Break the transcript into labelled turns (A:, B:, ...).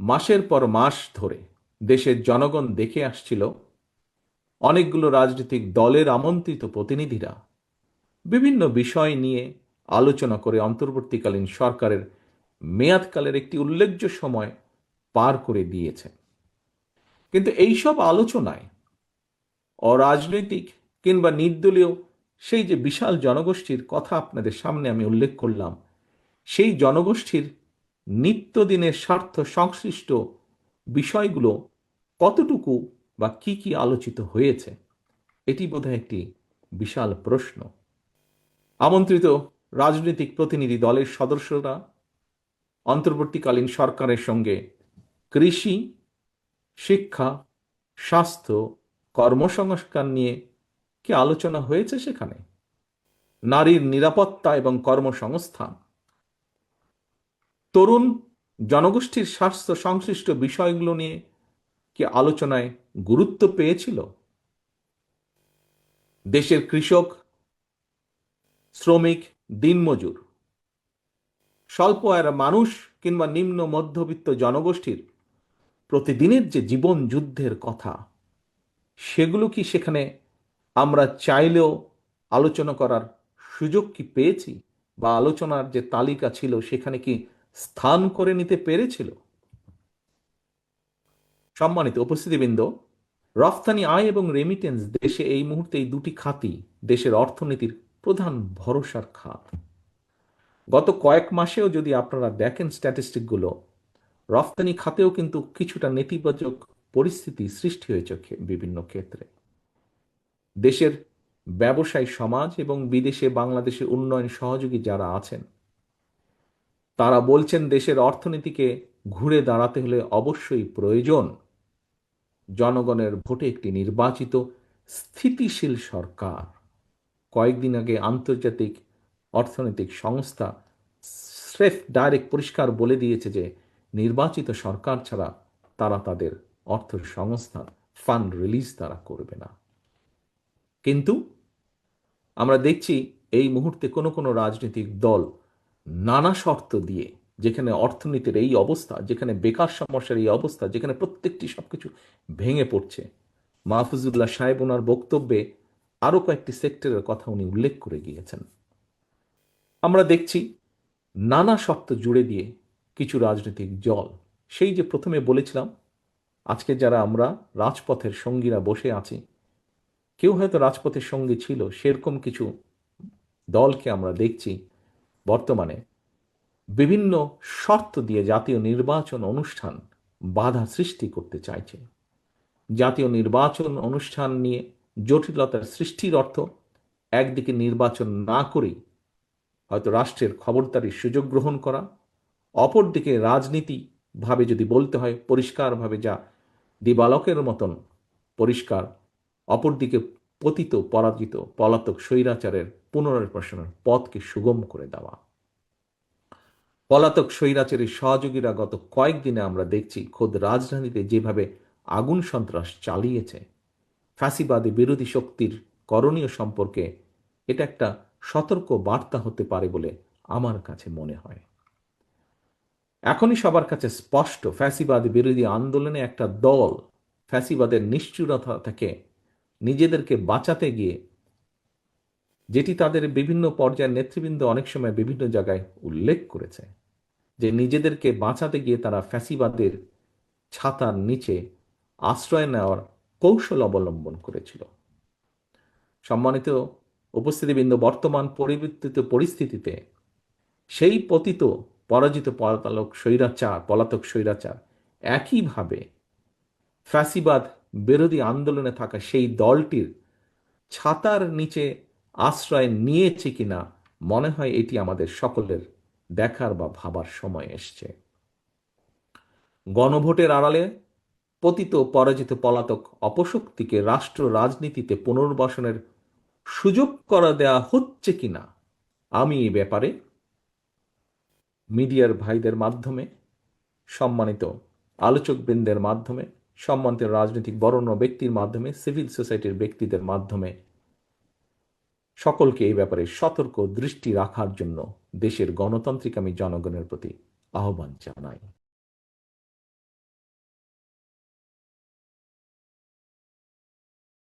A: মাসের পর মাস ধরে দেশের জনগণ দেখে আসছিল, অনেকগুলো রাজনৈতিক দলের আমন্ত্রিত প্রতিনিধিরা বিভিন্ন বিষয় নিয়ে আলোচনা করে অন্তর্বর্তীকালীন সরকারের মেয়াদকালের একটি উল্লেখ্য সময় পার করে দিয়েছে কিন্তু এইসব আলোচনায় অরাজনৈতিক কিংবা নির্দলীয় সেই যে বিশাল জনগোষ্ঠীর কথা আপনাদের সামনে আমি উল্লেখ করলাম, সেই জনগোষ্ঠীর নিত্যদিনের স্বার্থ সংশ্লিষ্ট বিষয়গুলো কতটুকু বা কি কি আলোচিত হয়েছে? এটি বোধহয় একটি বিশাল প্রশ্ন। আমন্ত্রিত রাজনৈতিক প্রতিনিধি দলের সদস্যরা, অন্তর্বর্তীকালীন সরকারের সঙ্গে কৃষি, শিক্ষা, স্বাস্থ্য কর্মসংস্কার নিয়ে কি আলোচনা হয়েছে সেখানে? নারীর নিরাপত্তা এবং কর্মসংস্থান। তরুণ জনগোষ্ঠীর স্বাস্থ্য সংশ্লিষ্ট বিষয়গুলো নিয়ে কি আলোচনায় গুরুত্ব পেয়েছিল? দেশের কৃষক, শ্রমিক, দিনমজুর, স্বল্প আয়ের মানুষ কিংবা নিম্ন মধ্যবিত্ত জনগোষ্ঠীর প্রতিদিনের যে জীবন যুদ্ধের কথা, সেগুলো কি সেখানে আমরা চাইলেও আলোচনা করার সুযোগ কি পেয়েছি? বা আলোচনার যে তালিকা ছিল সেখানে কি স্থান করে নিতে পেরেছিল। সম্মানিত উপস্থিতিবৃন্দ, রফতানি আয় এবং রেমিটেন্স দেশে এই মুহূর্তে এই দুটি খাতই দেশের অর্থনীতির প্রধান ভরসার খাত। গত কয়েক মাসেও যদি আপনারা দেখেন স্ট্যাটিস্টিকগুলো রফতানি খাতেও কিন্তু কিছুটা নেতিবাচক পরিস্থিতি সৃষ্টি হয়েছে বিভিন্ন ক্ষেত্রে। দেশের ব্যবসায়ী সমাজ এবং বিদেশে বাংলাদেশের উন্নয়ন সহযোগী যারা আছেন তারা বলছেন দেশের অর্থনীতিকে ঘুরে দাঁড়াতে হলে অবশ্যই প্রয়োজন। জনগণের ভোটে একটি নির্বাচিত স্থিতিশীল সরকার। কয়েকদিন আগে আন্তর্জাতিক অর্থনৈতিক সংস্থা স্রেফ ডাইরেক্ট পরিষ্কার বলে দিয়েছে যে, নির্বাচিত সরকার ছাড়া তারা তাদের অর্থ সংস্থান ফান্ড রিলিজ তারা করবে না। কিন্তু আমরা দেখছি এই মুহূর্তে কোনো কোনো রাজনৈতিক দল নানা শর্ত দিয়ে যেখানে অর্থনীতির এই অবস্থা, যেখানে বেকার সমস্যার এই অবস্থা, যেখানে প্রত্যেকটি সবকিছু ভেঙে পড়ছে, মাহফুজুল্লাহ সাহেব ওনার বক্তব্যে আরও কয়েকটি সেক্টরের কথা উনি উল্লেখ করে গিয়েছেন। আমরা দেখছি নানা শর্ত জুড়ে দিয়ে কিছু রাজনৈতিক জল সেই যে প্রথমে বলেছিলাম, আজকে যারা আমরা রাজপথের সঙ্গীরা বসে আছি, কেউ হয়তো রাজপথের সঙ্গী ছিল, সেরকম কিছু দলকে আমরা দেখছি বর্তমানে বিভিন্ন শর্ত দিয়ে জাতীয় নির্বাচন অনুষ্ঠান বাধা সৃষ্টি করতে চাইছে। জাতীয় নির্বাচন অনুষ্ঠান নিয়ে জটিলতার সৃষ্টির অর্থ একদিকে নির্বাচন না করেই হয়তো রাষ্ট্রের খবরদারির সুযোগ গ্রহণ করা, অপরদিকে রাজনীতিভাবে যদি বলতে হয় পরিষ্কারভাবে যা দিবালকের মতন পরিষ্কার, অপরদিকে পতিত, পরাজিত, পলাতক স্বৈরাচারের পুনর্বাসনের পথকে সুগম করে দেওয়া। পলাতক স্বৈরাচারের সহযোগীরা গত কয়েকদিনে আমরা দেখছি, খোদ রাজধানীতে যেভাবে আগুন সন্ত্রাস চালিয়েছে ফ্যাসিবাদী বিরোধী শক্তির করণীয় সম্পর্কে এটা একটা সতর্ক বার্তা হতে পারে বলে আমার কাছে মনে হয়। এখনই সবার কাছে স্পষ্ট ফ্যাসিবাদ বিরোধী আন্দোলনে একটা দল ফ্যাসিবাদের নিষ্ঠুরতা থেকে নিজেদেরকে বাঁচাতে গিয়ে, যেটি তাদের বিভিন্ন পর্যায়ের নেতৃবৃন্দ অনেক সময় বিভিন্ন জায়গায় উল্লেখ করেছে, যে নিজেদেরকে বাঁচাতে গিয়ে তারা ফ্যাসিবাদের ছাতার নিচে আশ্রয় নেওয়ার কৌশল অবলম্বন করেছিল। সম্মানিত উপস্থিতিবৃন্দ, বর্তমান পরিবর্তিত পরিস্থিতিতে সেই পতিত পরাজিত পলাতক স্বৈরাচার পলাতক স্বৈরাচার একইভাবে ফ্যাসিবাদ বিরোধী আন্দোলনে থাকা সেই দলটির ছাতার নিচে আশ্রয় নিয়েছে কিনা মনে হয় এটি আমাদের সকলের দেখার বা ভাবার সময় এসছে। গণভোটের আড়ালে পতিত পরাজিত পলাতক অপশক্তিকে রাষ্ট্র রাজনীতিতে পুনর্বাসনের সুযোগ করা দেয়া হচ্ছে কিনা, আমি এ ব্যাপারে মিডিয়ার ভাইদের মাধ্যমে, সম্মানিত আলোচকবৃন্দের মাধ্যমে সম্মানিত রাজনৈতিক বরণ্য ব্যক্তির মাধ্যমে, সিভিল সোসাইটির ব্যক্তিদের মাধ্যমে। সকলকে এই ব্যাপারে সতর্ক দৃষ্টি রাখার জন্য দেশের গণতান্ত্রিক আমি জনগণের প্রতি আহ্বান জানাই।